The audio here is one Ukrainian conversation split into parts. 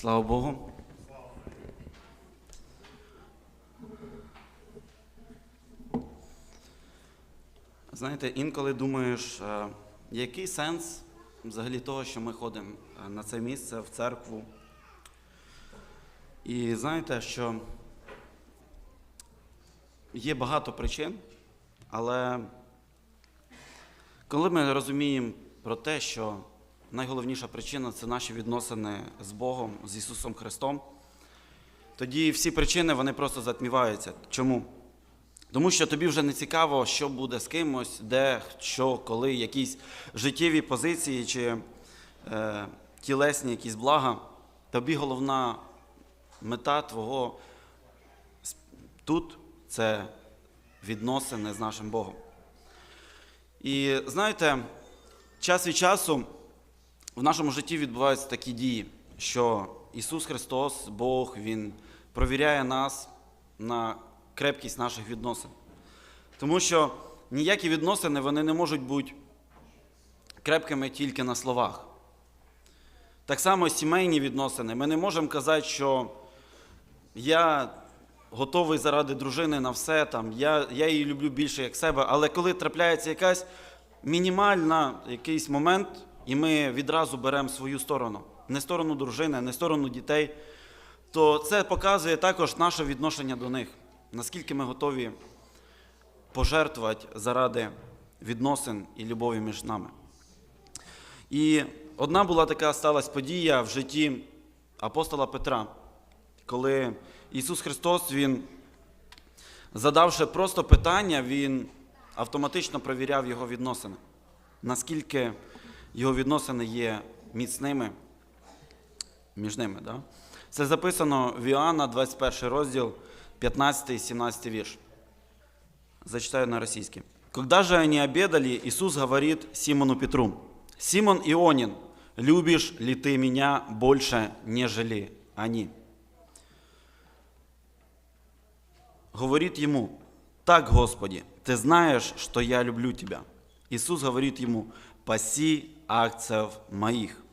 Слава Богу. Знаєте, інколи думаєш, е, який сенс взагалі того, що ми ходимо е, на це місце в церкву. І знаєте, що є багато причин, але коли ми розуміємо про те, що найголовніша причина це наші відносини з Богом, з Ісусом Христом, тоді всі причини вони просто затміваються. Чому? Тому що тобі вже не цікаво, що буде з кимось, де, що, коли, якісь життєві позиції чи е, тілесні якісь блага. Тобі головна мета твого тут це відносини з нашим Богом. І знаєте, час від часу в нашому житті відбуваються такі дії, що Ісус Христос, Бог, Він провіряє нас на крепкість наших відносин. Тому що ніякі відносини вони не можуть бути крепкими тільки на словах. Так само сімейні відносини. Ми не можемо казати, що я готовий заради дружини на все, там, я, я її люблю більше як себе, але коли трапляється якась мінімальна якийсь момент, і ми відразу беремо свою сторону, не сторону дружини, не сторону дітей, то це показує також наше відношення до них, наскільки ми готові пожертвувати заради відносин і любові між нами. І одна була така сталася подія в житті апостола Петра, коли Ісус Христос, Він, задавши просто питання, Він автоматично провіряв його відносини, наскільки його відносини є міцними між ними. Да? Це записано в Іоанна, 21 розділ, 15 і 17 вірш. Зачитаю на российский. Когда же они обедали, Иисус говорит Симону Петру, «Симон Ионин, любишь ли ты меня больше, нежели они?» Говорит ему, «Так, Господи, ты знаешь, что я люблю тебя». Иисус говорит ему, «Паси акцев моих».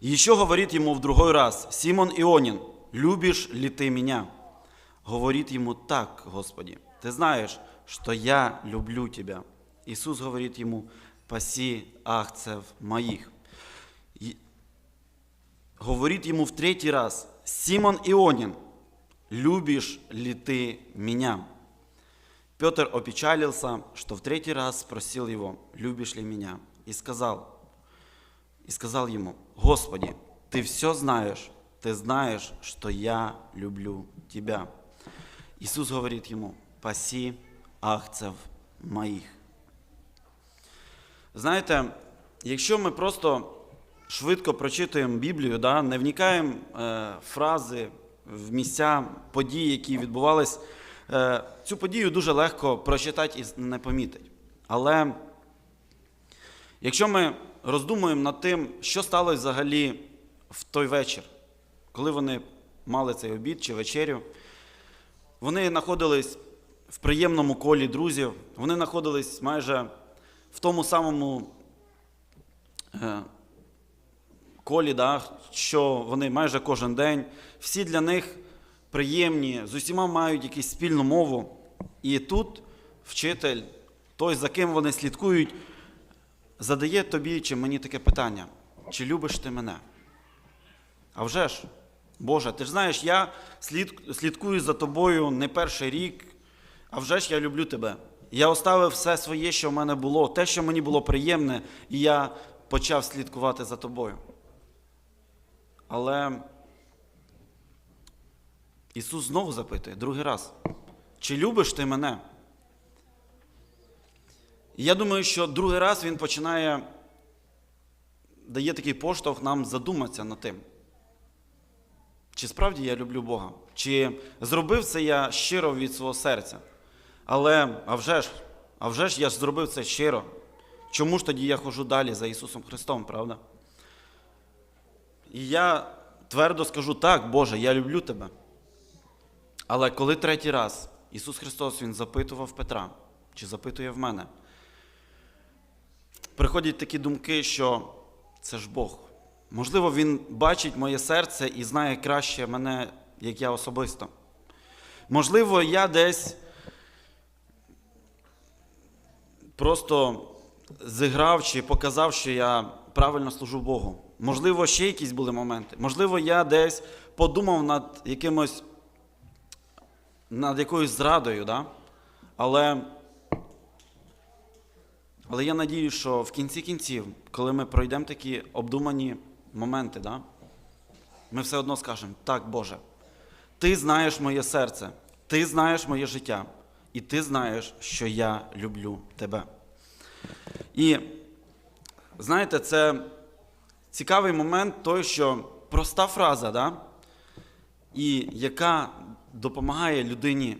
Еще говорит ему в другой раз, «Симон Ионин, любишь ли ты меня?» Говорит ему, «Так, Господи, ты знаешь, что я люблю тебя». Иисус говорит ему, «Паси акцев моих». И говорит ему в третий раз, «Симон Ионин, любишь ли ты меня?» Петр опечалился, что в третий раз спросил его, «Любишь ли меня?» И сказал, и сказал ему, «Господи, ты все знаешь, ты знаешь, что я люблю тебя». Иисус говорит ему, «Паси ахцев моїх». Знаєте, якщо ми просто швидко прочитуємо Біблію, да, не вникаємо е, фрази, в місця подій, які відбувались, е, цю подію дуже легко прочитати і не помітити. Але якщо ми роздумуємо над тим, що сталося взагалі в той вечір, коли вони мали цей обід чи вечерю, вони знаходились в приємному колі друзів, вони знаходились майже в тому самому е, колі, да, що вони майже кожен день. Всі для них приємні, з усіма мають якусь спільну мову. І тут вчитель, той, за ким вони слідкують, задає тобі чи мені таке питання: чи любиш ти мене? А вже ж, Боже, ти ж знаєш, я слід, слідкую за тобою не перший рік, а вже ж я люблю тебе. Я оставив все своє, що в мене було, те, що мені було приємне, і я почав слідкувати за тобою. Але Ісус знову запитує, другий раз, чи любиш ти мене? І я думаю, що другий раз Він починає, дає такий поштовх нам задуматися над тим. Чи справді я люблю Бога? Чи зробив це я щиро від свого серця? Але а вже ж, а вже ж я ж зробив це щиро. Чому ж тоді я ходжу далі за Ісусом Христом, правда? І я твердо скажу так, Боже, я люблю тебе. Але коли третій раз Ісус Христос Він запитував Петра, чи запитує в мене, приходять такі думки, що це ж Бог. Можливо, він бачить моє серце і знає краще мене, як я особисто. Можливо, я десь просто зіграв чи показав, що я правильно служу Богу. Можливо, ще якісь були моменти. Можливо, я десь подумав над якимось над якоюсь зрадою, да? але, але я надію, що в кінці кінців, коли ми пройдемо такі обдумані моменти, да? ми все одно скажемо: так, Боже, ти знаєш моє серце, ти знаєш моє життя, і ти знаєш, що я люблю тебе. І знаєте, це цікавий момент, той, що проста фраза, да? і яка допомагає людині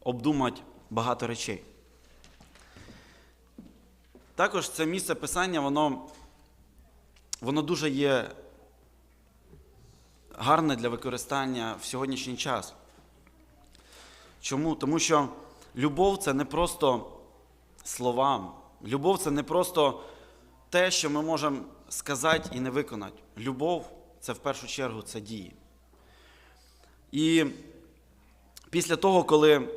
обдумати багато речей. Також це місце писання, воно, воно дуже є гарне для використання в сьогоднішній час. Чому? Тому що любов це не просто слова, любов це не просто те, що ми можемо сказати і не виконати. Любов це в першу чергу це дії. І після того, коли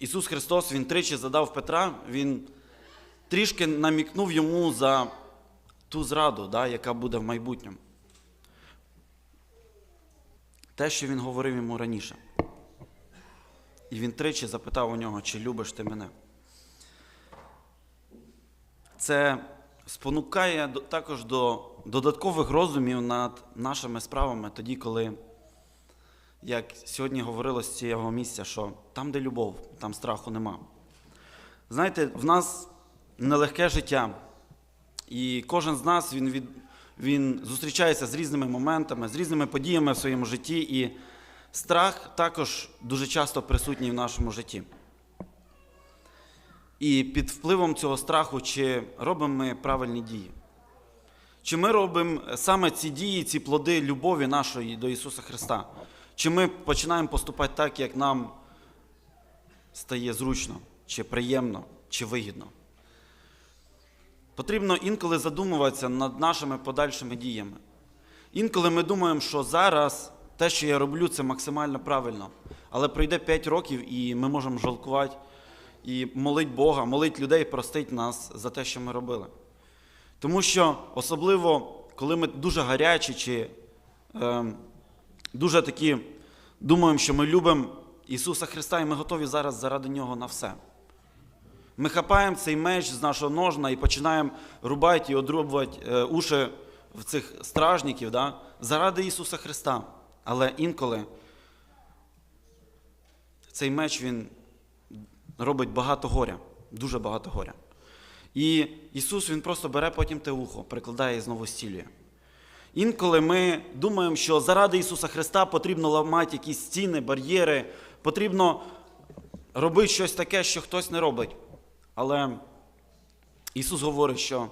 Ісус Христос Він тричі задав Петра, Він трішки намікнув йому за ту зраду, да, яка буде в майбутньому. Те, що він говорив йому раніше. І він тричі запитав у нього, чи любиш ти мене. Це спонукає також до додаткових роздумів над нашими справами, тоді, коли, як сьогодні говорилось з цього місця, що там, де любов, там страху нема. Знаєте, в нас нелегке життя, і кожен з нас він, від, він зустрічається з різними моментами, з різними подіями в своєму житті, і страх також дуже часто присутній в нашому житті. І під впливом цього страху, чи робимо ми правильні дії? Чи ми робимо саме ці дії, ці плоди любові нашої до Ісуса Христа? Чи ми починаємо поступати так, як нам стає зручно, чи приємно, чи вигідно? Потрібно інколи задумуватися над нашими подальшими діями. Інколи ми думаємо, що зараз те, що я роблю, це максимально правильно. Але пройде 5 років, і ми можемо жалкувати і молить Бога, молить людей, простить нас за те, що ми робили. Тому що особливо, коли ми дуже гарячі чи е, дуже такі думаємо, що ми любимо Ісуса Христа, і ми готові зараз заради Нього на все. Ми хапаємо цей меч з нашого ножна і починаємо рубати і одрубувати е, уші в цих стражників да, заради Ісуса Христа. Але інколи цей меч він робить багато горя, дуже багато горя. І Ісус Він просто бере потім те ухо, прикладає і знову зцілює. Інколи ми думаємо, що заради Ісуса Христа потрібно ламати якісь стіни, бар'єри, потрібно робити щось таке, що хтось не робить. Але Ісус говорить, що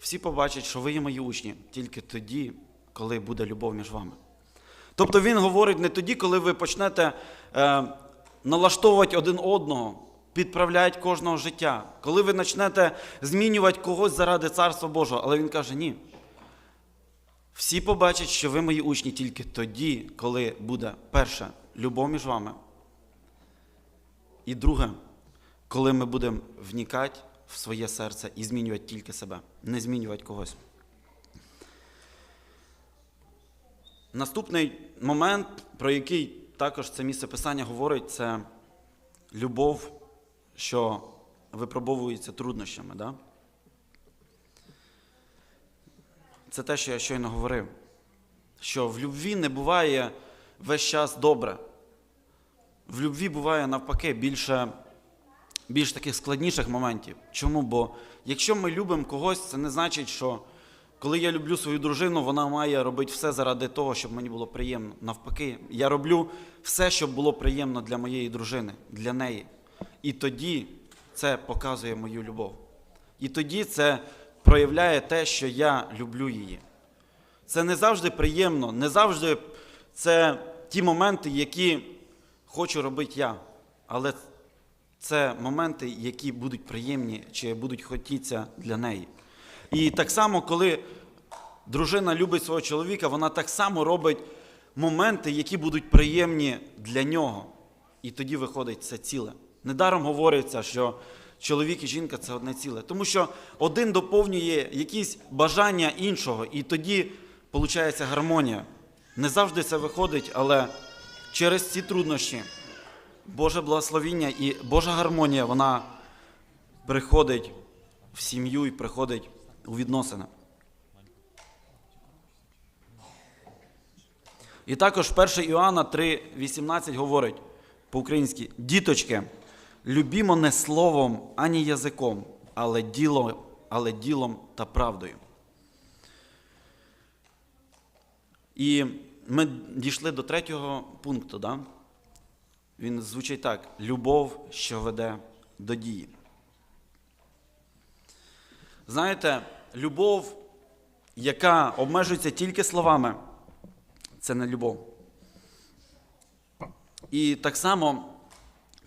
всі побачать, що ви є мої учні тільки тоді, коли буде любов між вами. Тобто Він говорить не тоді, коли ви почнете е, налаштовувати один одного, підправляти кожного життя, коли ви почнете змінювати когось заради Царства Божого. Але Він каже, ні. Всі побачать, що ви мої учні тільки тоді, коли буде перше любов між вами. І друге, коли ми будемо вникати в своє серце і змінювати тільки себе, не змінювати когось. Наступний момент, про який також це місце писання говорить, це любов, що випробовується труднощами. Да? Це те, що я щойно говорив. Що в любві не буває весь час добре. В любві буває навпаки більше, більш таких складніших моментів. Чому? Бо якщо ми любимо когось, це не значить, що коли я люблю свою дружину, вона має робити все заради того, щоб мені було приємно. Навпаки, я роблю все, щоб було приємно для моєї дружини, для неї. І тоді це показує мою любов. І тоді це проявляє те, що я люблю її. Це не завжди приємно, не завжди це ті моменти, які хочу робити я. Але це моменти, які будуть приємні чи будуть хотіться для неї. І так само, коли дружина любить свого чоловіка, вона так само робить моменти, які будуть приємні для нього. І тоді виходить це ціле. Недаром говориться, що чоловік і жінка це одне ціле. Тому що один доповнює якісь бажання іншого, і тоді виходить гармонія. Не завжди це виходить, але через ці труднощі Боже благословіння і Божа гармонія, вона приходить в сім'ю і приходить у відносини. І також 1 Іоанна 3,18 говорить по-українськи: діточки, любімо не словом, ані язиком, але ділом, але ділом та правдою. І ми дійшли до третього пункту. Да? Він звучить так: любов, що веде до дії. Знаєте, любов, яка обмежується тільки словами, це не любов. І так само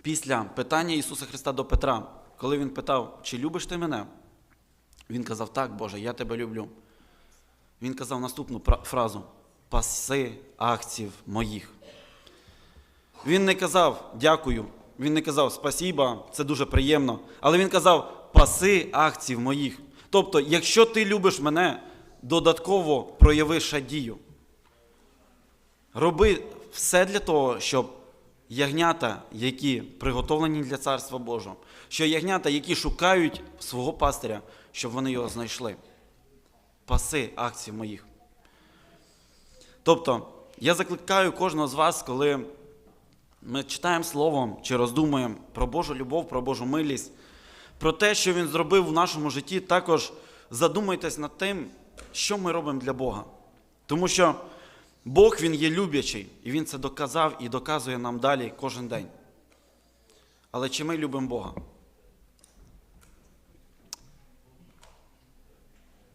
після питання Ісуса Христа до Петра, коли він питав, чи любиш ти мене? Він казав, так, Боже, я тебе люблю. Він казав наступну фразу: паси акців моїх. Він не казав дякую, він не казав спасіба, це дуже приємно. Але він казав паси акців моїх. Тобто, якщо ти любиш мене, додатково прояви ще дію. Роби все для того, щоб ягнята, які приготовлені для Царства Божого, що ягнята, які шукають свого пастиря, щоб вони його знайшли. Паси акцій моїх. Тобто, я закликаю кожного з вас, коли ми читаємо Словом чи роздумуємо про Божу любов, про Божу милість, про те, що Він зробив в нашому житті, також задумайтесь над тим, що ми робимо для Бога. Тому що Бог Він є люблячий, і Він це доказав і доказує нам далі кожен день. Але чи ми любимо Бога?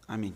Амінь.